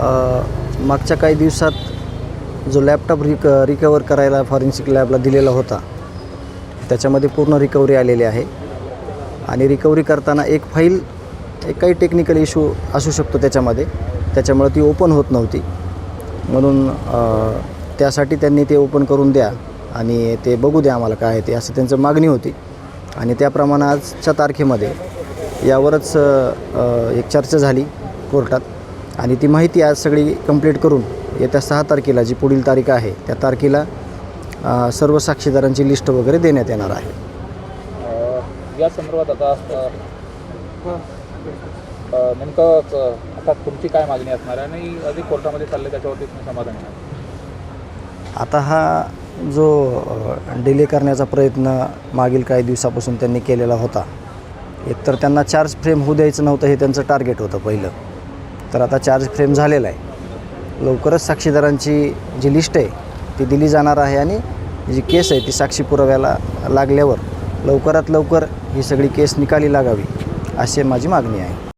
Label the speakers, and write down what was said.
Speaker 1: मागच्या काही दिवसात जो लॅपटॉप रिक रिकवर करायला फॉरेन्सिक लॅबला दिलेला होता त्याच्यामध्ये पूर्ण रिकव्हरी आलेली आहे. आणि रिकव्हरी करताना एक फाईल एक काही टेक्निकल इशू असू शकतो त्याच्यामध्ये. त्याच्यामुळे ती ओपन होत नव्हती. म्हणून त्यासाठी त्यांनी ते ओपन करून द्या आणि ते बघू द्या आम्हाला काय आहे ते असं त्यांचं मागणी होती. आणि त्याप्रमाणे आजच्या तारखेमध्ये यावरच एक चर्चा झाली कोर्टात. आणि ती माहिती आज सगळी कंप्लीट करून येत्या सहा तारखेला जी पुढील तारीख आहे त्या तारखेला सर्व साक्षीदारांची लिस्ट वगैरे देण्यात येणार आहे.
Speaker 2: या संदर्भात आता नेमकं आता तुमची काय मागणी असणार आहे? आणि अधिक कोर्टामध्ये चालले त्याच्यावरती तुम्ही समाधान आहे.
Speaker 1: आता हा जो डिले करण्याचा प्रयत्न मागील काही दिवसापासून त्यांनी केलेला होता एकतर त्यांना चार्ज फ्रेम होऊ द्यायचं नव्हतं हे त्यांचं टार्गेट होतं पहिलं. तर आता चार्ज फ्रेम झालेला आहे. लवकरच साक्षीदारांची जी लिस्ट आहे ती दिली जाणार आहे आणि जी केस आहे ती साक्षी पुराव्याला लागल्यावर लवकरात लवकर ही सगळी केस निकाली लागावी अशी माझी मागणी आहे.